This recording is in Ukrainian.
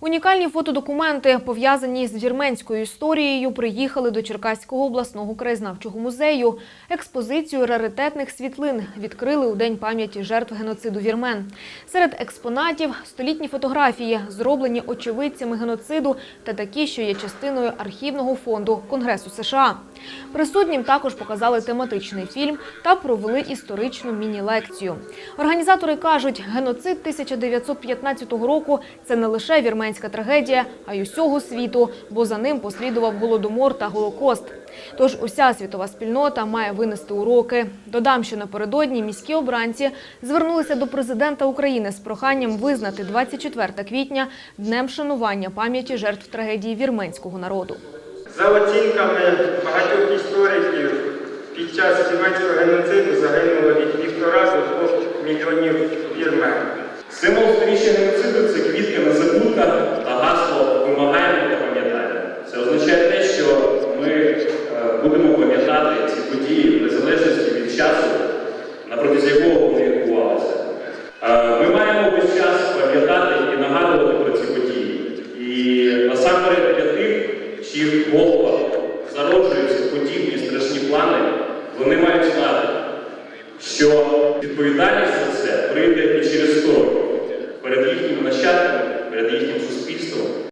Унікальні фотодокументи, пов'язані з вірменською історією, приїхали до Черкаського обласного краєзнавчого музею. Експозицію раритетних світлин відкрили у День пам'яті жертв геноциду вірмен. Серед експонатів – столітні фотографії, зроблені очевидцями геноциду та такі, що є частиною архівного фонду Конгресу США. Присутнім також показали тематичний фільм та провели історичну міні-лекцію. Організатори кажуть, геноцид 1915 року – це не лише вірменська трагедія, а й усього світу, бо за ним послідував голодомор та голокост. Тож уся світова спільнота має винести уроки. Додам, що напередодні міські обранці звернулися до президента України з проханням визнати 24 квітня днем шанування пам'яті жертв трагедії вірменського народу. За оцінками багатьох істориків, під час вірменського геноциду загинуло від півтора до двох мільйонів вірмен. Символ сторіччя геноциду це квітка на забутках та гасло вимагаємо та пам'ятаємо. Це означає те, що ми е, будемо пам'ятати ці події в незалежності від часу, на протязі якого вони відбувалися. Е, Ми маємо весь час пам'ятати і нагадувати про ці події. І насамперед для тих, в головах зароджуються подібні страшні плани, вони мають знати, що відповідальність за це прийде і через 100 років перед їхніми нащадками, перед їхнім